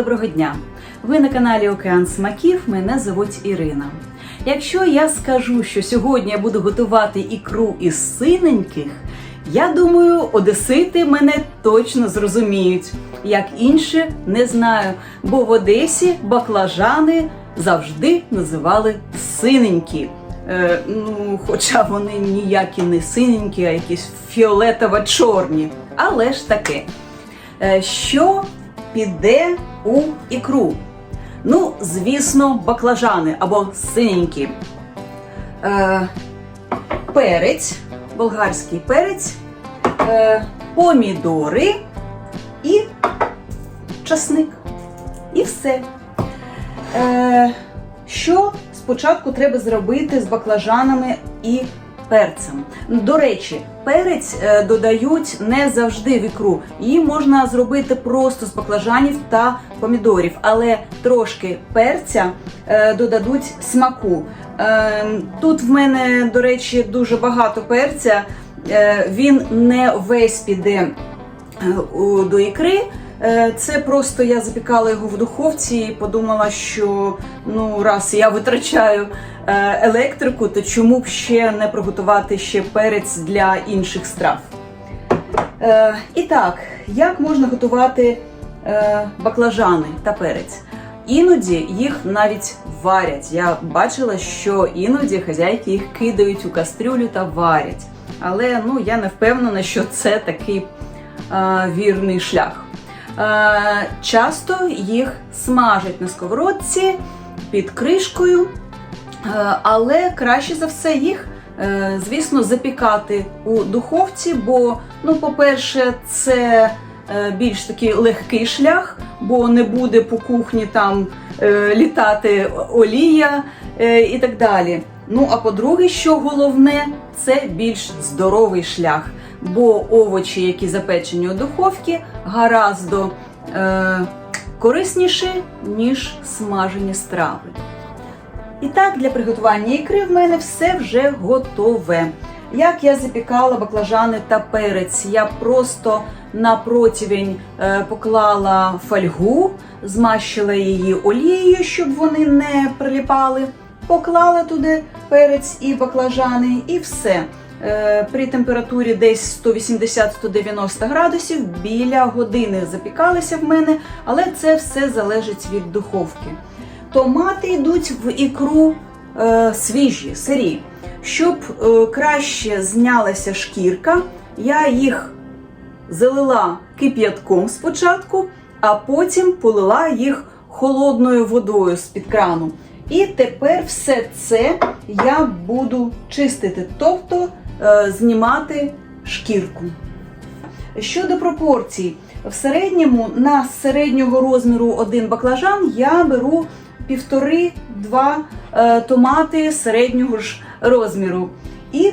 доброго дня! Ви на каналі Океан Смаків. Мене звуть Ірина. Якщо я скажу, що сьогодні я буду готувати ікру із синеньких, я думаю, одесити мене точно зрозуміють. Як інше, не знаю, бо в Одесі баклажани завжди називали синенькі. Е, ну, хоча вони ніякі не синенькі, а якісь фіолетово-чорні. Але ж таке. Е, що піде у ікру? Ну, звісно, баклажани або синенькі. Е, перець, болгарський перець, е, помідори і часник. І все. Е, що спочатку треба зробити з баклажанами і перцем? До речі, перець е, додають не завжди в ікру. Її можна зробити просто з баклажанів та помідорів, але трошки перця е, додадуть смаку. Е, тут в мене, до речі, дуже багато перця. Він не весь піде до ікри. Е, Це просто я запікала його в духовці і подумала, що ну раз я витрачаю е, електрику, то чому б ще не приготувати ще перець для інших страв? Е, І так, як можна готувати баклажани та перець? Іноді їх навіть варять. Я бачила, що іноді хазяйки їх кидають у кастрюлю та варять. Але ну я не впевнена, що це такий е, вірний шлях. Е, часто їх смажать на сковородці під кришкою, е, але краще за все їх, е, звісно, запікати у духовці, бо, ну, по-перше, це більш такий легкий шлях, бо не буде по кухні там літати олія і так далі. Ну, а по-друге, що головне, це більш здоровий шлях, бо овочі, які запечені у духовці, гараздо е, корисніші, ніж смажені страви. І так, для приготування ікри в мене все вже готове. Як я запікала баклажани та перець, я просто на противень е, поклала фольгу, змащила її олією, щоб вони не приліпали. Поклала туди перець і баклажани, і все. Е, При температурі десь 180-190 градусів біля години запікалися в мене, але це все залежить від духовки. Томати йдуть в ікру е, свіжі, сирі. Щоб е, краще знялася шкірка, я їх залила кип'ятком спочатку, а потім полила їх холодною водою з-під крану. І тепер все це я буду чистити, тобто знімати шкірку. Щодо пропорцій, в середньому на середнього розміру один баклажан я беру півтори-два е, томати середнього ж розміру. І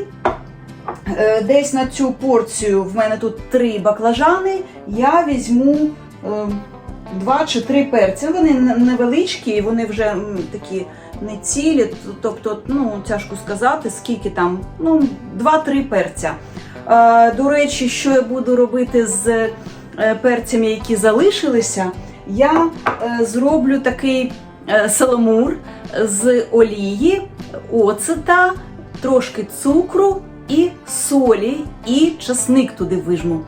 е, десь на цю порцію в мене тут три баклажани. Я візьму е, два чи три перця. Вони невеличкі, вони вже такі не цілі, тобто, ну тяжко сказати, скільки там, ну, два-три перця. Е, До речі, що я буду робити з е, перцями, які залишилися, я е, зроблю такий саламур з олії, оцета, трошки цукру і солі, і часник туди вижму.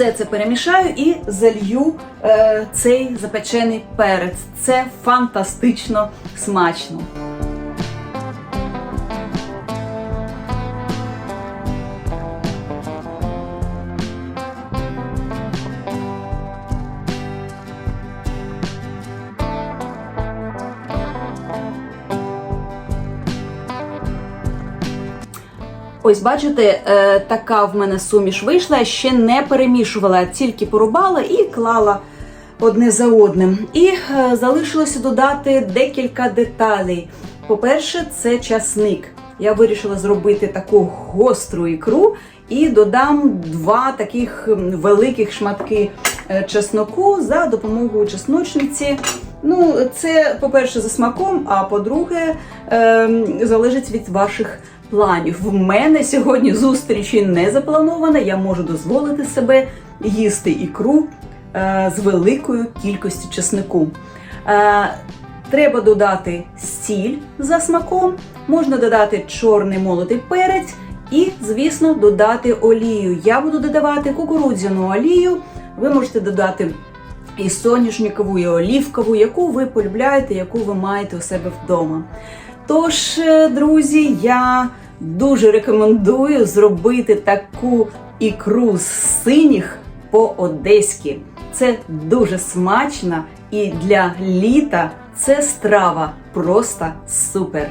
Все це перемішаю і залью е, цей запечений перець. Це фантастично смачно. Ось бачите, е, така в мене суміш вийшла, я ще не перемішувала, тільки порубала і клала одне за одним. І е, залишилося додати декілька деталей. По-перше, це часник. Я вирішила зробити таку гостру ікру і додам два таких великих шматки е, чесноку за допомогою чесночниці. Ну, це, по-перше, за смаком, а по-друге, ем, залежить від ваших планів. В мене сьогодні зустрічі не запланована, я можу дозволити себе їсти ікру е, з великою кількістю чеснику. Е, Треба додати сіль за смаком, можна додати чорний молотий перець і, звісно, додати олію. Я буду додавати кукурудзяну олію. Ви можете додати і соняшникову, і олівкову, яку ви полюбляєте, яку ви маєте у себе вдома. Тож, е, друзі, я дуже рекомендую зробити таку ікру з синіх по-одеськи. Це дуже смачно і для літа це страва просто супер.